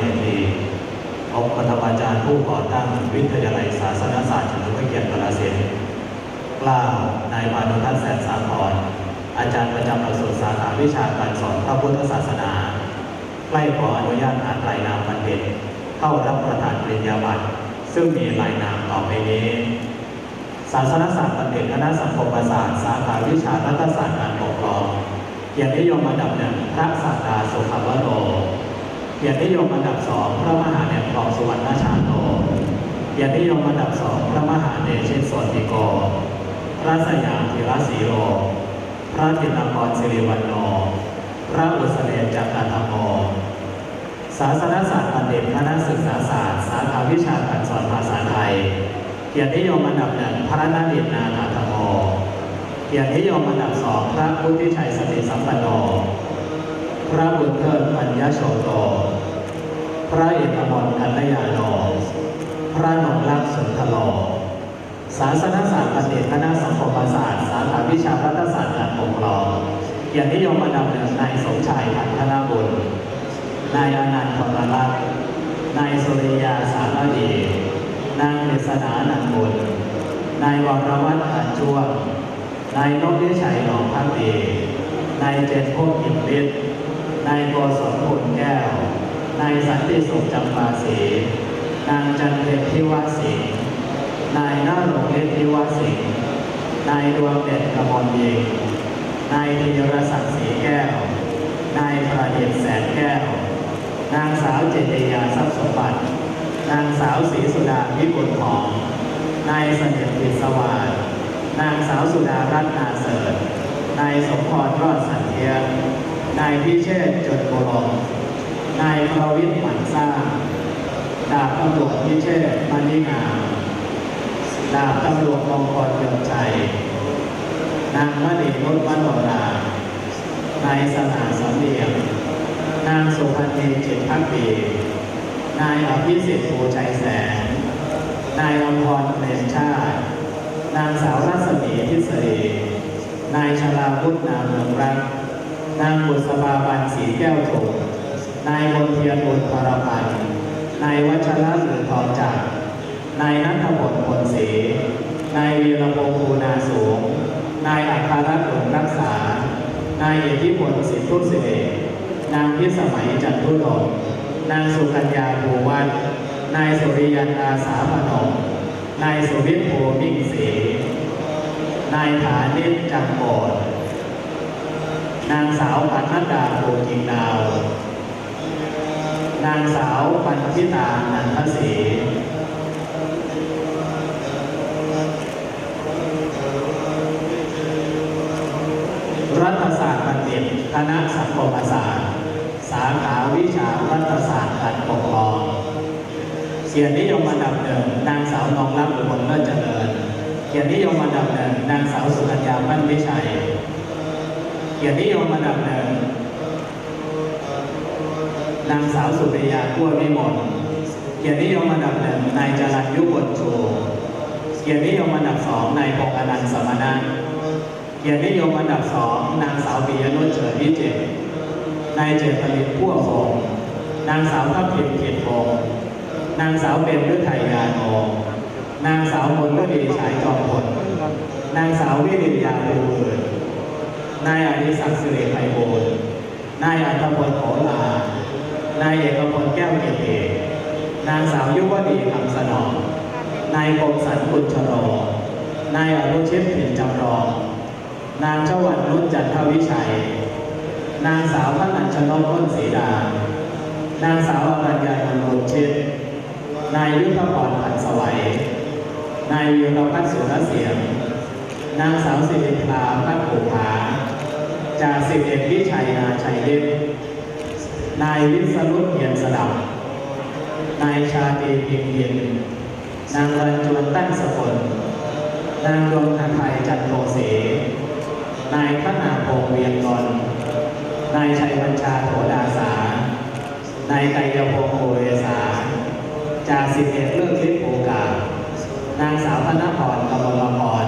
เดชดีองค์ปฐมอาจารย์ผู้ก่อตั้งวิทยาลัยศาสนศาสตร์เฉลิมพระเกียรติกาฬสินกล้าวนายพานุทัศน์แสนสาครอาจารย์ประจำหลักสูตรสาขาวิชาการสอนพระพุทธศาสนาใกล้ขออนุญาตอ่านรายนามบัณฑิตเข้ารับประทานปริญญาบัตรซึ่งมีรายนามต่อไปนี้ ศาสนศาสตร์บัณฑิตคณะสังคมศาสตร์สาขาวิชารัฐศาสตร์การปกครองเกียรตินิยมอันดับหนึ่งพระสักดาสุขวโร เกียรตินิยมอันดับสองพระมหาเนตรทองสุวรรณชาโตเกียรตินิยมอันดับสองพระมหาเดชิตโสติโก พระสยามธีรศรีโร พระจิตรกรสิริวันโนพระอุสเลนจักรธรรมโมศาสนศาสตร์บัณฑิตคณะศึกษาศาสตร์ สาขาวิชาการสอนภาษาไทย เกียรตินิยมอันดับหนึ่งพระนาดิตนาถธรรมโมเกียรตินิยมอันดับสองพระพุทธิชัยสติสัมปันโน พระบุญเทิดปัญญาโชโต พระเอกมลกัลยาโนพระนงรักสุนทโลศาสนศาสตร์บัณฑิตคณะสังคมศาสตร์ สาขาวิชารัฐศาสตร์การปกครองเกียรตินิยมอันดับหนึ่งนายสมชายพันธนาบุญนายอนันต์ธรรัตน์นายสุริยาสารดี นางเมษนานันบุญนายวรวัฒน์อันจ้วงนายนพวิชัยหนองพักดีนายเจนพงศ์อิมฤทธิ์ นายกศลผลแก้ว นายสันติสุขจำปาศรีนางจันเพ็ญทิวาสิงนายนารงฤทธิ์ทิวาสิงนายดวงเด่นกมลยิงนายธีรศักดิ์ศรีแก้ว นายประเดชแสนแก้ว นางสาวเจตยาทรัพย์สมบัติ นางสาวศรีสุดาวิบุลหอมนายเสน่ห์พิศวาสนางสาวสุดารัตนาเสริฐนายสมพรรอดสันเทียน นายพิเชษจดโกลมนายประวิทย์หมันสร้างดาบตำรวจพิเชษมณีงามดาบตำรวจมงคลยนต์ชัยนางมณีนุชมโนรานายสนาสำเนียงนางสุพันธีจิตพักดีนายอภิสิทธิ์ภูชัยแสน นายอมพรเพลนชาติ นางสาวรัศมีทิศรีนายชลาวุฒนาเมืองรัก นางบุษบาบันสีแก้วโถูกนายมนเทียนบุญพรพันนายวัชระหรือทองจักรนายนัทพลผลศรีนายวีรพงษ์ภูนาสูง นายอัครรัตน์หลวงรักษา นายเอิทธิพลสิทธุสิเดนางพิสมัยจันทุดมนางสุกัญญาภูวันนายสุริยันอาสาพนมนายสุวิทย์โพมิ่งศรีนายฐานิชจังโกด นางสาวปัณดาภูกิงดาว นางสาวปันธิตานันทศรีรัฐศาสตร์บัณฑิตคณะสังคมศาสตร์ สาขาวิชารัฐศาสตร์การปกครองเกียรตินิยมอันดับหนึ่งนางสาวนองรักอุบลเลิศเจริญเกียรตินิยมอันดับหนึ่งนางสาวสุกัญญาปั้นวิชัย เกียรตินิยมอันดับหนึ่งนางสาวสุริยากั้ววิมลเกียรตินิยมอันดับหนึ่งนายจรัญยุบลชูเกียรตินิยมอันดับสองนายพงอนันต์สมนันเกียรตินิยมอันดับสองนางสาวปิยนุชเฉิดวิจิตนายเจตลินพั่วพงนางสาวทัพทิมเขียนพงนางสาวเบญฤทัยยาโนนางสาวมนฤดีฉายจอมพลนางสาววิริยาภูอื่ นายอดิศักดิ์สิริไพบูลนายอัตพลโหลานายเอกพลแก้วเกียรตินางสาวยุวดีคำสนอง นายคมสันบุญชโรนายอนุชิตผินจำลอง นางชวันนุชจันทวิชัย นางสาวพนัญชนกพ้นศรีดา นางสาวอรัญญานนท์ชิต นายยุทธพรพันธ์สวัย นายวีรพัฒน์สุรเสียง นางสาวสิริพาพัฒน์ผูผา จ่าสิบเอกวิชัยนาชัยฤทธิ์นายวิศรุตเหียนสดับนายชาตรีพิมพ์เย็นนางรันจวนตั้งสกุลนางดวงทไทยจันโทเส นายขนาพงเวียงกรนายชัยบัญชาโถดาสา นายไกยพงโอเรสาจ่าสิบเอกเลิกทิพย์โอกาสนางสาวธนพรกมลพร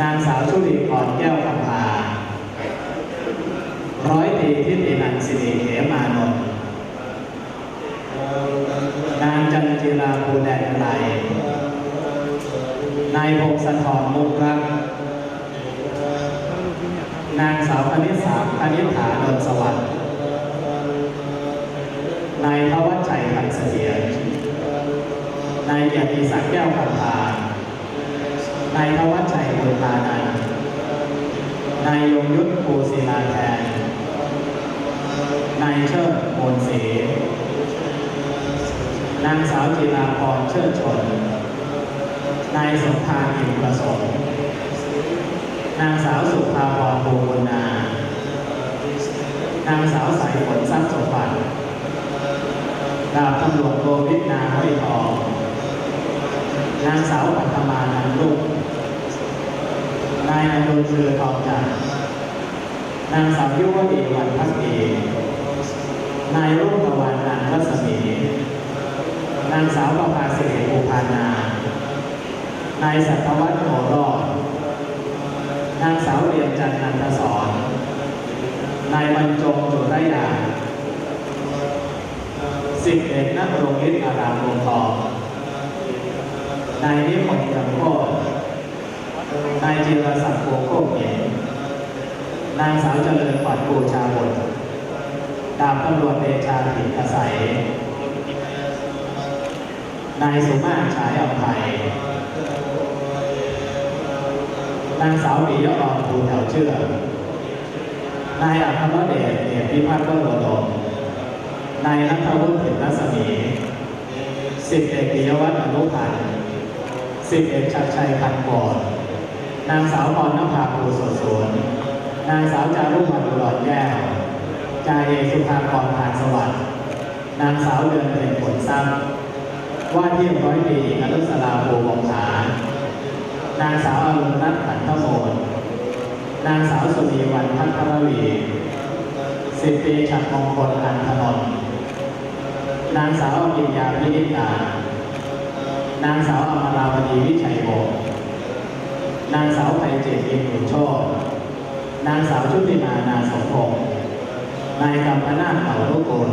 นางสาวชุลีพรแก้วคำพาร้อยตีที่ตีนันสิริเขมานนท์นางจันจิราภูแดนไกลนายพงศธรมุกรักนางสาวคณิษฐาคณิษฐานนสวัสดิ์นายทวัชชัยพันเสียนายเกียรติศักดิ์แก้วคำพา นายทวัชชัยบุญพานันนายยงยุทธภูศิลาแทนนายเชิดโมนศรีนางสาวจิราพรเชิดชน นายสมภารอิ่มประสงค์นางสาวสุภาพรภูบุญนา นางสาวสายฝนทรัพย์สมบัติดาบตำรวจโรวิทนาห้อยทอง นางสาวปัทมานันลุก นายอนุชือทองจันนางสาวยุวดีวันพักดีนายรุ่งตะวันนันทรัศมี นางสาวประภาสิริภูพานา นายสัตวัฒน์โหรอดนางสาวเรียนจันนันทศรนายบรรจงจุรยาสิบเอกนักรงฤทธิ์อารามวงทองนายนิพนธ์ยำโคตร นายจิรศักดิ์โกโก้เหงนางสาวเจริญขวัญบูชาบทดาบตำรวจเดชาถินอาศัย นายสุมาตรฉายอภัยนางสาวปิยะอรภูแถวเชื่อ นายอัครเดชเดชพิพัฒน์ก็โรดมนายนัทวุฒิถินรัศมีสิบเอกปิยวัฒน์อนุพันธ์สิบเอกชัดชัยพันกร นางสาวพรณภาภูสดสวนนางสาวจารุพรอุดรแก้วจาเอกสุภากรผ่านสวัสดิ์นางสาวเดือนเพ็ญผลทรัพย์ว่าที่ร้อยปีอนุสราภูวงศานางสาวอรุณรัตน์ขันธโมลนางสาวสุนีวันพัทรวีสิบปีฉัดมงคลอันถนนนางสาวอภิญญาพินิจตานางสาวอมราวดีวิชัยวงศ์ นางสาวไพเจตอินหุนโชตนางสาวชุติมานาสมพงศ์นายกำพนาเหล่าลูกโกล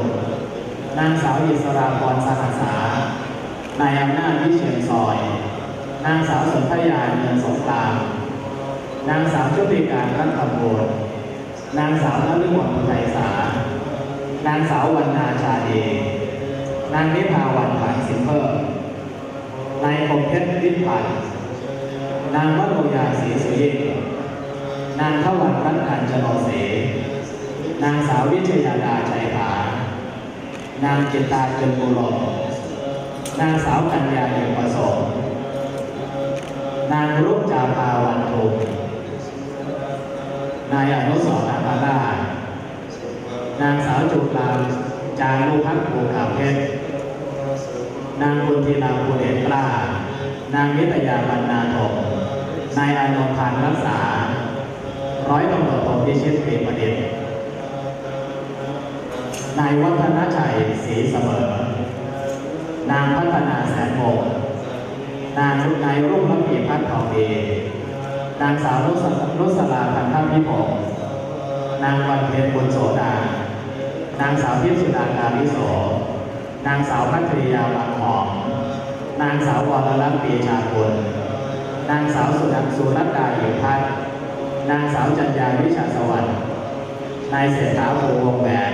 นางสาวอิสราพรสหัสานายอำนาจวิเชียนซอย นางสาวสนธยาเงินสงครามนางสาวชุติการรัตนบูรนางสาวนฤมลไทยสานางสาววรรณาชาเดนางนิพาวันผานสินเพิ่มนายคมเพชรวิพันธ์ นางวัโรยาศรีสุยิตนางทวันรัตน์การจโนเส นางสาววิชยาดาชัยผานางเจตตาจนบุรมนางสาวกัญญาเอี่ยประสงค์นางรุ่งจาภาวันทุมนายอนุสรณ์อาภารานางสาวจุฬาจารุพัฒน์ภูขาวเพชรนางคุณธีราภูเดชกล้านางนิตยาบรรณาถม นายอานนท์พานรักษา ร้อยตำรวจโทพิชิตเปรมประดิษฐ์นายวัฒนชัยศรีเสมอ นางพัฒนาแสนวงนางนายรุ่งระพีพัฒน์ทองดีนางสาวรุษรุษลาพันธพิพงศ์นางวันเพ็ญบุญโสดา นางสาวพิสุดาการิโส นางสาวพัทริยาบางหอม นางสาววรรัตน์ปีชาคุณ นางสาวสุนันสุรัตดาอยู่พัฒน์นางสาวจัญญาวิชาสวรรค์นายเศรษฐาภูวงแหวน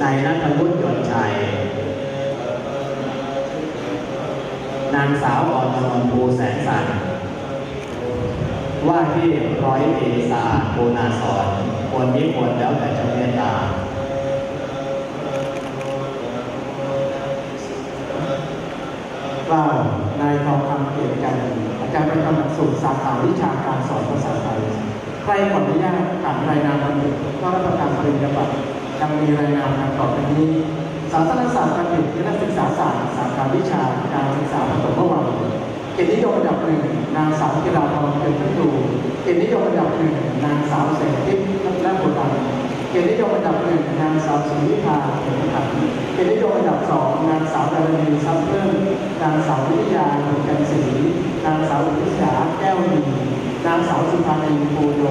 นายนัทวุฒิยนชัย นางสาวออนนท์ภูแสงสันว่าที่ร้อยตรีสาภูนาสอนควรนิพนธ์แล้วแต่จ้าเมตตากล่าวนายทองาจารย์ประจำหลักสูตรสาขาวิชาการสอนภาษาไทยใครขออนุญาตอ่านรายนามบันทึกก็รับประทานปริญญาบัตรยังมีรายนามดังต่อไปนี้ศาสนศาสตร์การบิดและศึกษาศาสตร์สาขาวิชาการศึกษาปฐมวัยเกียรตินิยมอันดับหนึ่งนางสาวกีฬาพรเป็นผู้ดูเกียรตินิยมอันดับหนึ่งนางสาวแสงทิพย์และบุตรเกียรตินิยมอันดับหนึ่งนางสาวสุวิภาเข็มขันเกียรตินิยมอันดับสองนางสาวดารณีทรัพเพิ่มนางสาววิทยาบุญกันศรีนางสาวอุทิศาแก้วดี นางสาวสุภานีปูโย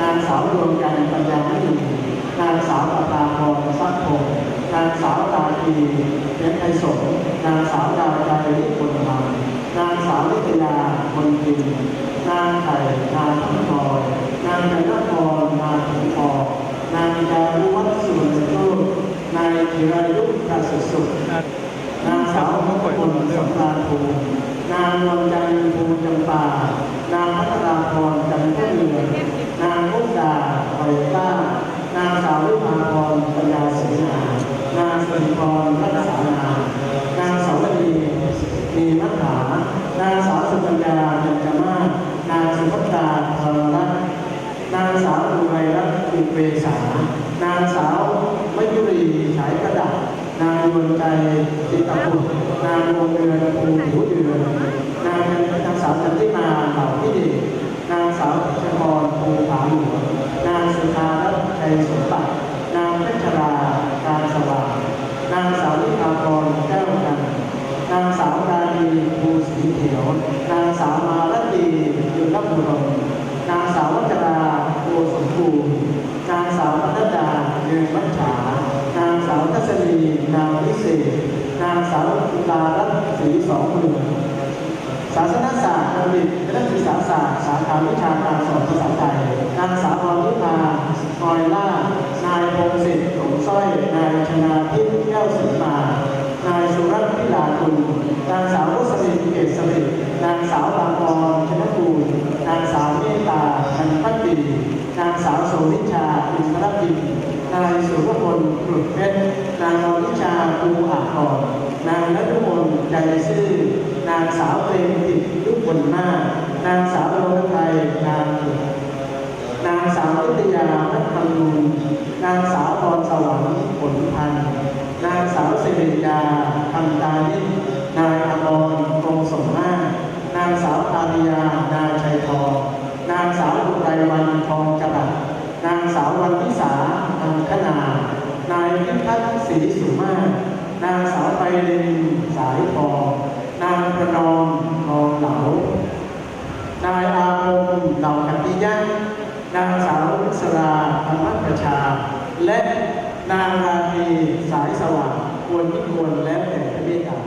นางสาวดวงจันทร์ปัญญาไมณีนางสาวปภาพรทรัพย์พงนางสาวตาทีเพชรไทยสงนางสาวดาวใจนิพนธ์ธรรมนางสาวนิตยาคนกินนางไข่นางทั้งพลอยนางจันทพรนางถึงพอนางจารุวัฒสุวรรณโชตนายธีรายุทธสิทธิ์สุขนางสาวมงคลสำราญภูนางนวลจันทร์ภูจำปา นางพัฒนาพรจันทร์เรือนนางมุกดาไวต้านางสาววิภาพรปัญญาศรีนานางสิริพรรักษานานางสาวดีมีมัทธานางสาวสุกัญญาเบญจมาศนางสุภัตตาธรรมรัตน์นางสาวอุไรรัตน์อุเบสานางสาวมยุรีสายกระดับนางดวงใจจิตตบุตรนางดวงเดือนภูหูเดือนนางนางสาวจันทิมา ล่าพิเดชนางสาวชพรภูผาหลวงนางสุธารัตน์ชัยสมบัติ นางเพชราการสว่าง นางสาวนิพาพรแก้วกันนางสาวดานีภูสีเขียวนางสาวมาลตียุทธบุรมนางสาววัชราโกสมบูรณ์นางสาวพัฒดาเนืองมัจฉานางสาวทัศนีนามวิเศษ นางสาวจุฬารัตศรีสองหมื่นศาสนศาสตร์บัณฑิต นักศึกษาศาสตร์สาขาวิชาการสอนภาษาไทยนางสาวอนิพาออยล่านายพงศิษฐ์สมสร้อย นายชนาทิพย์แก้วศรีมานายสุรัตน์พิลาคุณนางสาวรสลินเกษสรินางสาวบางออนชนกูลนางสาวเมตตาชันพักดีนางสาวโสวิชาอินทรพิมนายสุรพลกรุดเพชรนางอนิชาภูอาภรนางนฤมลใจซื่อนางสาวเตรมติดยุบบนหน้า นางสาวโรนไทยนางนางสาววิทยาพัฒนูนนางสาวพรสวรรค์ผลพันธ์นางสาวสิริยาคำตานิชนายอมรกงสมมาตนางสาวอาริยา นาชัยทอง นางสาวอุไรวันทองจรัสนางสาววันวิสาอังคณา นายพิพัฒน์ศรีสุมาศนางสาวไปรินสายทอง นางประนอมทองเหลาายอารมณ์เหล่าขันติยะนางสาวนุสราธรรมประชา และนางราณีสายสว่างควรที่ควรและแต่พระเมตตา